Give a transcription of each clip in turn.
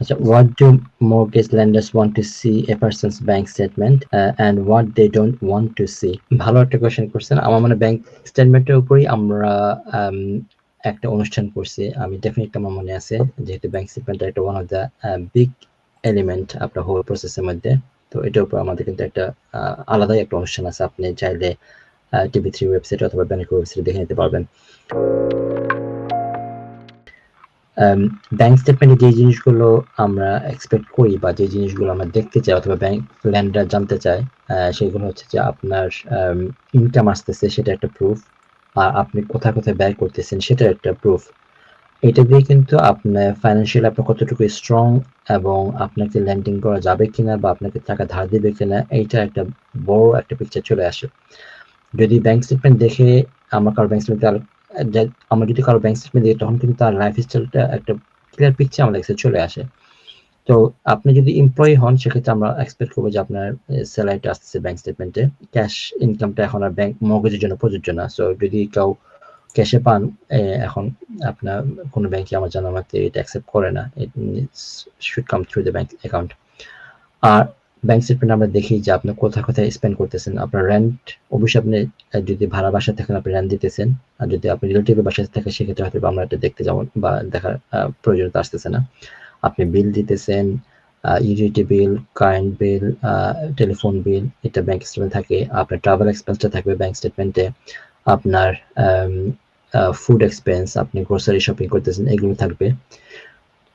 আচ্ছা what do mortgage lenders want to see a person's bank statement uh, and what they don't want to see? ভালো একটা question করছেন। আমার মনে bank স্টেটমেন্টের উপরই আমরা um, একটা অনুষ্ঠান করছি। আমি ডেফিনেটলি আমার মনে আছে যেহেতু ব্যাংক স্টেটমেন্ট একটা one of the big element আপনার হোল প্রসেসের মধ্যে। তো এটার উপর আমাদের কিন্তু একটা আহ, আলাদাই একটা অনুষ্ঠান আছে। আপনি চাইলে টিভি থ্রি ওয়েবসাইট অথবা ব্যাংক ওয়েবসাইট দেখে নিতে পারবেন। ব্যাংক স্টেটমেন্টে যে জিনিসগুলো আমরা এক্সপেক্ট করি বা যে জিনিসগুলো আমরা দেখতে চাই অথবা ব্যাংক ল্যান্ডার জানতে চায় সেগুলো হচ্ছে যে আপনার ইনকাম আসতেছে, সেটা একটা প্রুফ আর আপনি কোথায় কোথায় ব্যয় করতেছেন সেটা একটা প্রুফ এটা দিয়ে কিন্তু আপনার ফাইন্যান্সিয়াল আপনার কতটুকু স্ট্রং এবং আপনাকে ল্যান্ডিং করা যাবে কিনা বা আপনাকে টাকা ধার দিবে কিনা, এইটা একটা বড় একটা পিকচার চলে আসে। যদি ব্যাংক স্টেটমেন্ট দেখে আমার কারও ব্যাংক স্টেটমেন্ট আমরা যদি কারও ব্যাংক স্টেটমেন্ট দেখি তখন কিন্তু তার লাইফ স্টাইলটা একটা ক্লিয়ার পিকচার আমাদের কাছে চলে আসে। তো আপনি যদি এমপ্লয়ি হন, সেক্ষেত্রে আমরা এক্সপেক্ট করব যে আপনার স্যালারিটা আসতেছে ব্যাংক স্টেটমেন্টে ক্যাশ ইনকামটা এখন আর ব্যাংক মগজের জন্য প্রযোজ্য না। সো যদি কেউ ক্যাশে পান এখন আপনার কোনো ব্যাংকে আমার জানা মতে এটা অ্যাকসেপ্ট করে না। It should come through the bank account R bank statement আমরা দেখি যে আপনি কোথায় কোথায় স্পেন্ড করতেছেন, আপনার রেন্ট অবশ্যই আপনি যদি ভাড়া বাসা থাকেন, আপনি রেন্ট দিতেছেন, আর যদি আপনি রিলেটিভের বাসায় থাকেন, সেক্ষেত্রে হয়তো আমরা এটা দেখতে যাব বা দেখার প্রয়োজনীয়তা আসতেছে না। আপনি বিল দিতেছেন utility bill current bill telephone bill এটা ব্যাংক স্টেটমেন্ট থাকে, আপনার ট্রাভেল এক্সপেন্সটা থাকবে ব্যাংক স্টেটমেন্টে আপনার ফুড এক্সপেন্স আপনি গ্রোসারি শপিং করতেছেন, এগুলো থাকবে।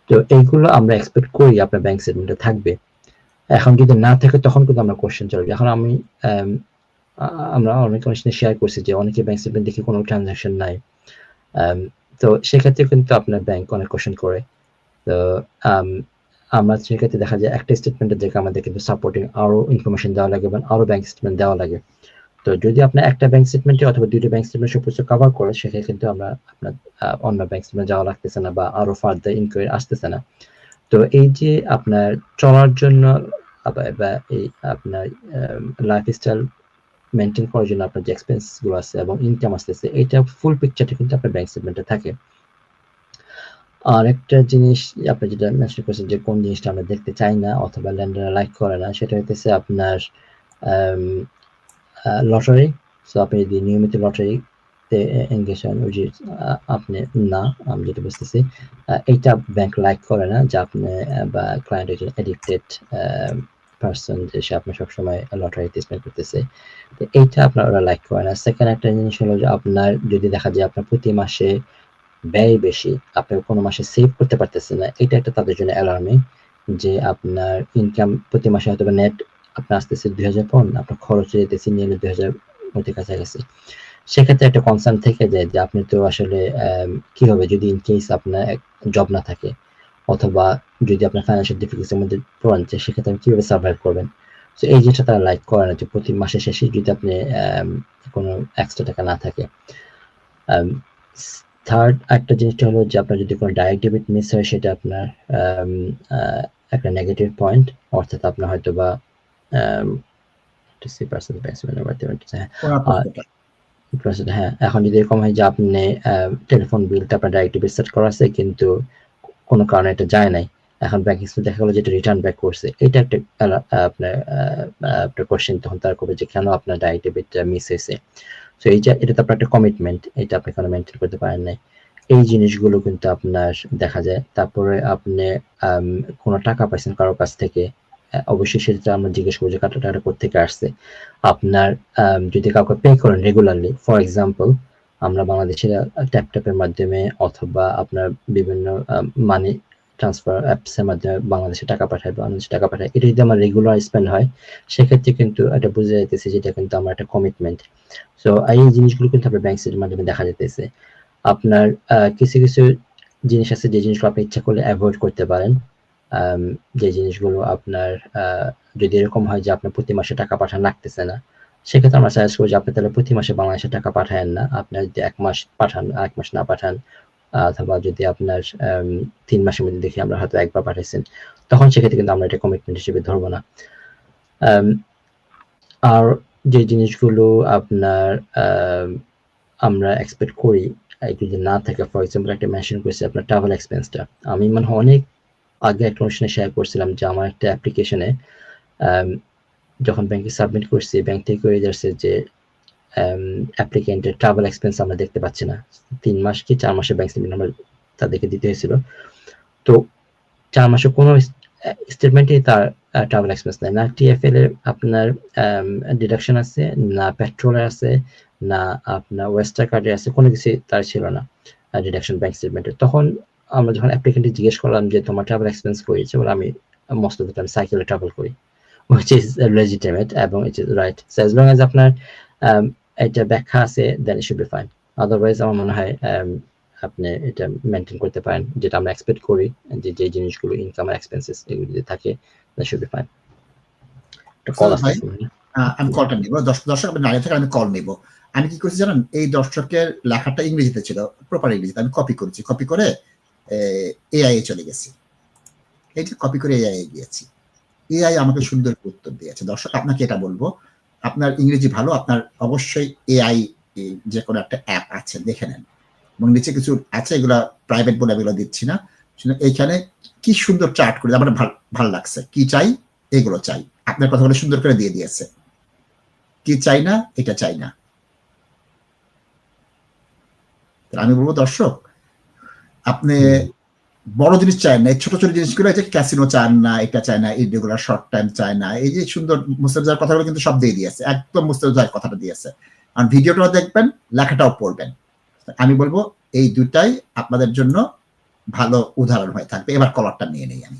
তো এইগুলো আমরা এক্সপেক্ট করি আপনার ব্যাংক স্টেটমেন্টে থাকবে। এখন যদি না থাকে, তখন কিন্তু আমরা কোশ্চেন চলবে। এখন আমি আমরা অনেক অনেক শেয়ার করছি যে অনেকে ব্যাংক স্টেটমেন্ট দেখে কোনো ট্রানজাকশন নাই। তো সেক্ষেত্রে কিন্তু আপনার ব্যাংক অনেক কোশ্চেন করে। তো আমরা সেক্ষেত্রে দেখা যায় একটা স্টেটমেন্টের দেখে আমাদের কিন্তু সাপোর্টিং আরও ইনফরমেশন দেওয়া লাগে এবং আরও ব্যাংক স্টেটমেন্ট দেওয়া লাগে। তো যদি আপনার একটা ব্যাংক স্টেটমেন্টে অথবা দুইটা ব্যাংক স্টেটমেন্ট সব কিছু কভার করে সেক্ষেত্রে কিন্তু আমরা আপনার অন্য ব্যাংক স্টেটমেন্ট যাওয়া লাগতেছে না বা আরও ফার্দার ইনকোয়ারি আসতেছে না। তো এই যে আপনার চলার জন্য বা এই আপনার লাইফ স্টাইল মেনটেন করার জন্য আপনার যে এক্সপেন্সগুলো আছে এবং ইনকাম আসতেছে এটা ফুল পিকচারটা কিন্তু আপনার ব্যাংক স্টেটমেন্টে থাকে। আর একটা জিনিস আপনি যেটা মেনশন করেছেন যে কোন জিনিসটা আমরা দেখতে চাই না অথবা ল্যান্ডার লাইক করে না, সেটা হইতেছে আপনার লটারি সো আপনি যদি নিয়মিত লটারিতে এঙ্গেজ হন ওই আপনি না আমি যেটা বুঝতেছি আহ, ব্যাংক লাইক করে না যে আপনি বা ক্লায়েন্ট একজন এডিক্টেড পার্সন যে সে আপনার সবসময় লটারিতে স্পেন্ড করতেছে তো এইটা আপনার ওরা লাইক করে না। সেকেন্ড একটা জিনিস হলো যে আপনার যদি দেখা যায় আপনার প্রতি মাসে ব্যয় বেশি আপনি কোনো মাসে সেভ করতে পারতেছেন না এটা একটা তাদের জন্য অ্যালার্মিং যে আপনার ইনকাম প্রতি মাসে হয়তো নেট আপনার আসতেছে দুই হাজার পন আপনার খরচ যেতেছে নিয়ে দুই হাজার কাছাকাছি। সেক্ষেত্রে একটা কনসার্ন থেকে যায় যে আপনি তো আসলে কি হবে যদি ইন কেস আপনার জব না থাকে? অথবা যদি আপনার ফাইন্যান্সিয়াল ডিফিকাল্টির মধ্যে পড়েন যে সেক্ষেত্রে আপনি কীভাবে সার্ভাইভ করবেন? তো এই জিনিসটা তারা লাইক করে না যে প্রতি মাসে শেষে যদি আপনি কোনো এক্সট্রা টাকা না থাকে। থার্ড একটা জিনিসটা হলো যে আপনার যদি কোনো ডাইরেক্ট ডেবিট মিস হয় সেটা আপনার একটা নেগেটিভ পয়েন্ট অর্থাৎ আপনার হয়তো বা হ্যাঁ এখন যদি এরকম হয় যে আপনি টেলিফোন বিলটা আপনার ডাইরেক্ট ডেবিট সেট করা আছে, কিন্তু কোনো কারণে এটা যায় নাই, এখন ব্যাংক স্টেটমেন্ট দেখা গেলো যেটা রিটার্ন ব্যাক করছে। এটা একটা আপনার আপনার কোশ্চেন তখন তার করবে যে কেন আপনার ডাইরেক্ট ডেবিটটা মিস হয়েছে। তো এই যে এটা তো আপনার একটা কমিটমেন্ট এটা আপনি কোনো মেনটেন করতে পারেন নাই। এই জিনিসগুলো কিন্তু আপনার দেখা যায়। তারপরে আপনি কোনো টাকা পাইছেন কারোর কাছ থেকে অবশ্যই সেটা আমরা জিজ্ঞেস করব যে কাটা টাকাটা কোথেকে আসছে। আপনার যদি কাউকে পে করেন রেগুলারলি ফর এক্সাম্পল আমরা বাংলাদেশের ট্যাপ ট্যাপের মাধ্যমে অথবা আপনার বিভিন্ন মানি ট্রান্সফার অ্যাপস এর মাধ্যমে বাংলাদেশে টাকা পাঠায় বাংলাদেশে টাকা পাঠায়, এটা যদি আমার রেগুলার স্পেন্ড হয়, সেক্ষেত্রে কিন্তু এটা বুঝে যাইতেছে যেটা কিন্তু আমার একটা কমিটমেন্ট সো এই জিনিসগুলো কিন্তু আপনার ব্যাংক স্টেটের মাধ্যমে দেখা যেতেছে আপনার কিছু কিছু জিনিস আছে যে জিনিসগুলো আপনি ইচ্ছা করলে অ্যাভয়েড করতে পারেন। যে জিনিসগুলো আপনার যদি এরকম হয় যে আপনার প্রতি মাসে টাকা পাঠান লাগতেছে না সেক্ষেত্রে আমরা সাজেস্ট করব যে আপনি তাহলে প্রতি মাসে বাংলাদেশে টাকা পাঠায়েন না। আপনার যদি এক মাস পাঠান এক মাস না পাঠান অথবা যদি আপনার তিন মাসের মধ্যে দেখি আমরা হয়তো একবার পাঠাইছেন তখন সেক্ষেত্রে কিন্তু আমরা এটা কমিটমেন্ট হিসেবে ধরবো না। আর যে জিনিসগুলো আপনার আম, আমরা এক্সপেক্ট করি যদি না থাকে ফর এক্সাম্পল একটা মেনশন করেছি আপনার ট্রাভেল এক্সপেন্সটা আমি মনে অনেক আগে একটা অনুষ্ঠানে শেয়ার করছিলাম যে আমার একটা অ্যাপ্লিকেশনে যখন ব্যাংকে সাবমিট করছি ব্যাংক থেকে করে যাচ্ছে যে অ্যাপ্লিকেন্টের ট্রাভেল এক্সপেন্স আমরা দেখতে পাচ্ছি না। তিন মাস কি চার মাসের ব্যাংক স্টেটমেন্ট আমরা তাদেরকে দিতে হয়েছিল। তো চার মাসে কোনো স্টেটমেন্টে তার ট্রাভেল এক্সপেন্স নেই। না টিএফএল এর আপনার ডিডাকশন আছে, না পেট্রোলের আছে, না আপনার ওয়েস্টার কার্ডের আছে, কোনো কিছু তার ছিল না ডিডাকশন ব্যাংক স্টেটমেন্টে তখন আমরা যখন অ্যাপ্লিকেন্টে জিজ্ঞেস করলাম যে তোমার ট্রাভেল এক্সপেন্স করেছে বলে আমি মোস্ট অফ দ্য টাইম সাইকেলে ট্রাভেল করি। Which is legitimate এবং it is right. So as long as আপনার um, এটা ব্যাখ্যা আছে then it should be fine otherwise আমার মনে হয় um, আপনি এটা মেনটেন করতে পারেন। যেটা আমরা এক্সপেক্ট করি যে যে জিনিসগুলো ইনকাম আর এক্সপেন্সেস এগুলো যদি থাকে that should be fine call আমি কলটা নিব। দশ- দর্শক আপনি আগে থেকে আমি কল নিব। আমি কি করছি জানেন? এই দর্শকের লেখাটা ইংরেজিতে ছিল প্রপার ইংরেজিতে। আমি কপি করেছি। কপি করে এআই এ চলে গেছি। যে কপি করে এআই গিয়েছি। এআই আমাকে সুন্দর উত্তর দিয়েছে। দর্শক, আপনাকে এটা বলব, আপনার ইংরেজি ভালো, আপনার অবশ্যই এআই যে কোনো একটা অ্যাপ আছে, দেখে নেন। এবং নিচে কিছু আছে, এগুলা প্রাইভেট বলে এগুলো দিচ্ছি না। এইখানে কি সুন্দর চার্ট করে আমার ভালো, ভালো লাগছে। কি চাই? এগুলো চাই। আপনার কথাগুলো সুন্দর করে দিয়ে দিয়েছে। কি চাই না? এটা চাই না। আমি বলব, দর্শক আপনি বড় জিনিস চায় না এই ছোট ছোট জিনিসগুলো এই যে ক্যাসিনো চান না এটা চায় না রেগুলার শর্ট টাইম চায় না এই যে সুন্দর মুস্তাফিজার কথাগুলো কিন্তু সব দিয়ে দিয়েছে একদম মুস্তাফিজার কথাটা দিয়েছে। আর ভিডিওটাও দেখবেন লেখাটাও পড়বেন। আমি বলব এই দুটাই আপনাদের জন্য ভালো উদাহরণ হয়ে থাকবে। এবার কলারটা নিয়ে নেই আমি।